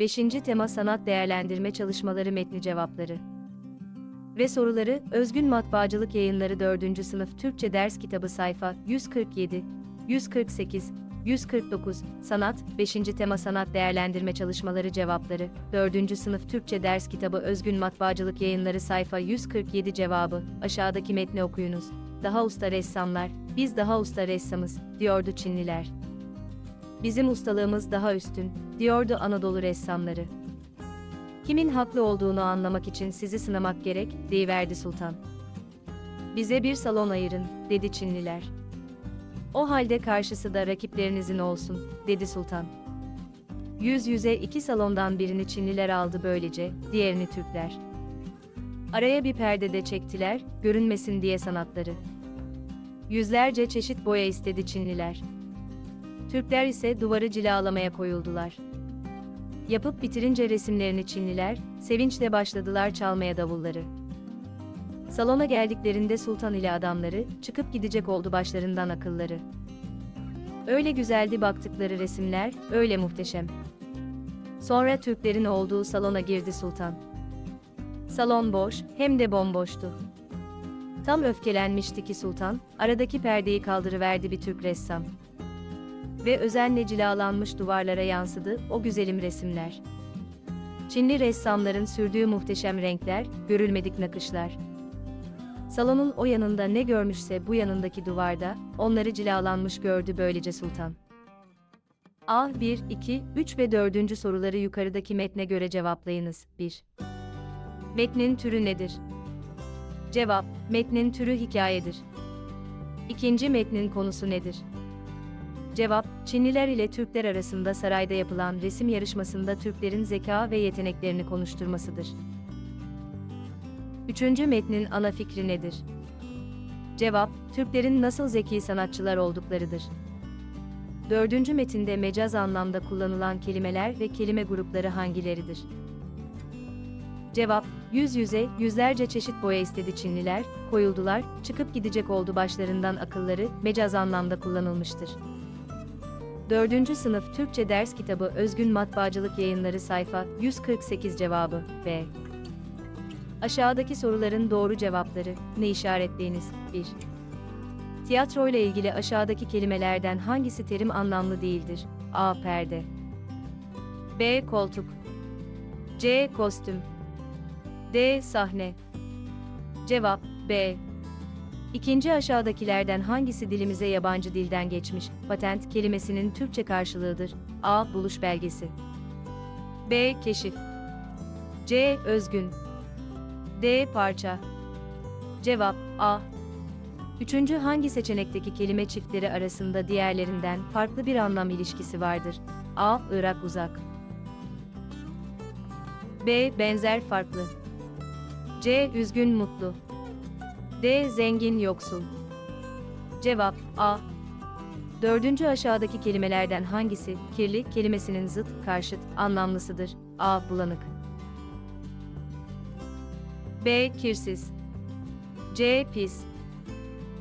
5. Tema Sanat Değerlendirme Çalışmaları Metni Cevapları ve soruları Özgün Matbaacılık Yayınları 4. Sınıf Türkçe Ders Kitabı sayfa 147, 148, 149, Sanat, 5. Tema Sanat Değerlendirme Çalışmaları Cevapları, 4. Sınıf Türkçe Ders Kitabı Özgün Matbaacılık Yayınları sayfa 147 cevabı, aşağıdaki metni okuyunuz. Daha usta ressamlar, biz daha usta ressamız, diyordu Çinliler. Bizim ustalığımız daha üstün, diyordu Anadolu ressamları. Kimin haklı olduğunu anlamak için sizi sınamak gerek, deyiverdi sultan. Bize bir salon ayırın, dedi Çinliler. O halde karşısı da rakiplerinizin olsun, dedi sultan. Yüz yüze iki salondan birini Çinliler aldı böylece, diğerini Türkler. Araya bir perde de çektiler, görünmesin diye sanatları. Yüzlerce çeşit boya istedi Çinliler. Türkler ise duvarı cilalamaya koyuldular. Yapıp bitirince resimlerini Çinliler, sevinçle başladılar çalmaya davulları. Salona geldiklerinde sultan ile adamları, çıkıp gidecek oldu başlarından akılları. Öyle güzeldi baktıkları resimler, öyle muhteşem. Sonra Türklerin olduğu salona girdi sultan. Salon boş, hem de bomboştu. Tam öfkelenmişti ki sultan, aradaki perdeyi kaldırıverdi bir Türk ressam. Ve özenle cilalanmış duvarlara yansıdı o güzelim resimler. Çinli ressamların sürdüğü muhteşem renkler, görülmedik nakışlar. Salonun o yanında ne görmüşse bu yanındaki duvarda, onları cilalanmış gördü böylece sultan. A 1, 2, 3 ve 4. soruları yukarıdaki metne göre cevaplayınız. 1. Metnin türü nedir? Cevap, metnin türü hikayedir. İkinci metnin konusu nedir? Cevap, Çinliler ile Türkler arasında sarayda yapılan resim yarışmasında Türklerin zeka ve yeteneklerini konuşturmasıdır. Üçüncü metnin ana fikri nedir? Cevap, Türklerin nasıl zeki sanatçılar olduklarıdır. Dördüncü metinde mecaz anlamda kullanılan kelimeler ve kelime grupları hangileridir? Cevap, yüz yüze, yüzlerce çeşit boya istedi Çinliler, koyuldular, çıkıp gidecek oldu başlarından akılları, mecaz anlamda kullanılmıştır. 4. Sınıf Türkçe Ders Kitabı Özgün Matbaacılık Yayınları sayfa 148 cevabı B. Aşağıdaki soruların doğru cevapları ne işaretleyiniz? 1. Tiyatro ile ilgili aşağıdaki kelimelerden hangisi terim anlamlı değildir? A. Perde B. Koltuk C. Kostüm D. Sahne Cevap B. İkinci aşağıdakilerden hangisi dilimize yabancı dilden geçmiş? Patent kelimesinin Türkçe karşılığıdır. A. Buluş belgesi. B. Keşif. C. Özgün. D. Parça. Cevap A. Üçüncü hangi seçenekteki kelime çiftleri arasında diğerlerinden farklı bir anlam ilişkisi vardır? A. Irak uzak. B. Benzer farklı. C. Üzgün mutlu. D. Zengin yoksul. Cevap A. Dördüncü aşağıdaki kelimelerden hangisi kirli kelimesinin zıt, karşıt, anlamlısıdır? A. Bulanık. B. Kirsiz. C. Pis.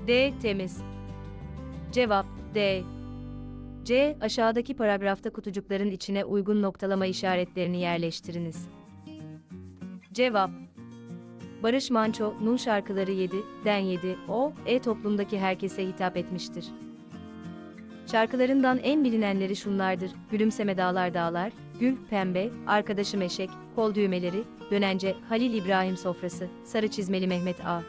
D. Temiz. Cevap D. C. Aşağıdaki paragrafta kutucukların içine uygun noktalama işaretlerini yerleştiriniz. Cevap Barış Manço, Nun şarkıları 7, Den 7, O, E toplumdaki herkese hitap etmiştir. Şarkılarından en bilinenleri şunlardır, Gülümseme Dağlar Dağlar, Gül, Pembe, Arkadaşım Eşek, Kol Düğmeleri, Dönence, Halil İbrahim Sofrası, Sarı Çizmeli Mehmet A.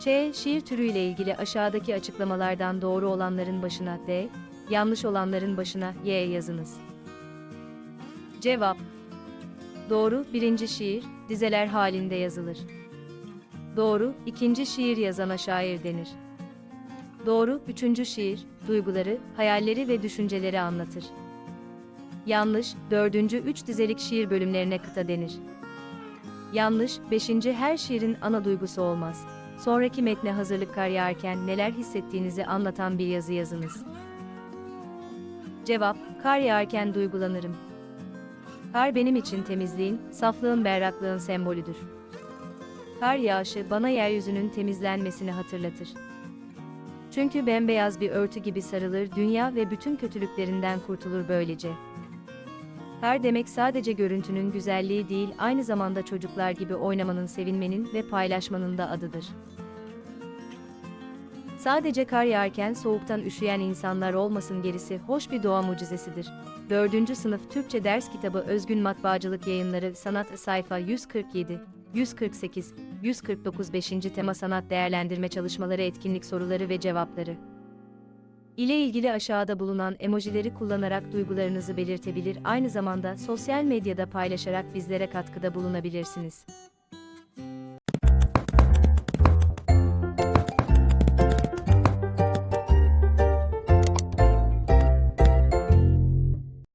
Ç. Şiir türüyle ilgili aşağıdaki açıklamalardan doğru olanların başına D, yanlış olanların başına Y yazınız. Cevap Doğru, birinci şiir, dizeler halinde yazılır. Doğru, ikinci şiir yazana şair denir. Doğru, üçüncü şiir, duyguları, hayalleri ve düşünceleri anlatır. Yanlış, dördüncü üç dizelik şiir bölümlerine kıta denir. Yanlış, beşinci her şiirin ana duygusu olmaz. Sonraki metne hazırlık kar yağarken neler hissettiğinizi anlatan bir yazı yazınız. Cevap, kar yağarken duygulanırım. Kar benim için temizliğin, saflığın, berraklığın sembolüdür. Kar yağışı bana yeryüzünün temizlenmesini hatırlatır. Çünkü bembeyaz bir örtü gibi sarılır dünya ve bütün kötülüklerinden kurtulur böylece. Her demek sadece görüntünün güzelliği değil, aynı zamanda çocuklar gibi oynamanın, sevinmenin ve paylaşmanın da adıdır. Sadece kar yağarken soğuktan üşüyen insanlar olmasın gerisi hoş bir doğa mucizesidir. 4. Sınıf Türkçe Ders Kitabı Özgün Matbaacılık Yayınları Sanat Sayfa 147 148 149 5. Tema Sanat Değerlendirme Çalışmaları Etkinlik Soruları ve Cevapları ile ilgili aşağıda bulunan emojileri kullanarak duygularınızı belirtebilir, aynı zamanda sosyal medyada paylaşarak bizlere katkıda bulunabilirsiniz.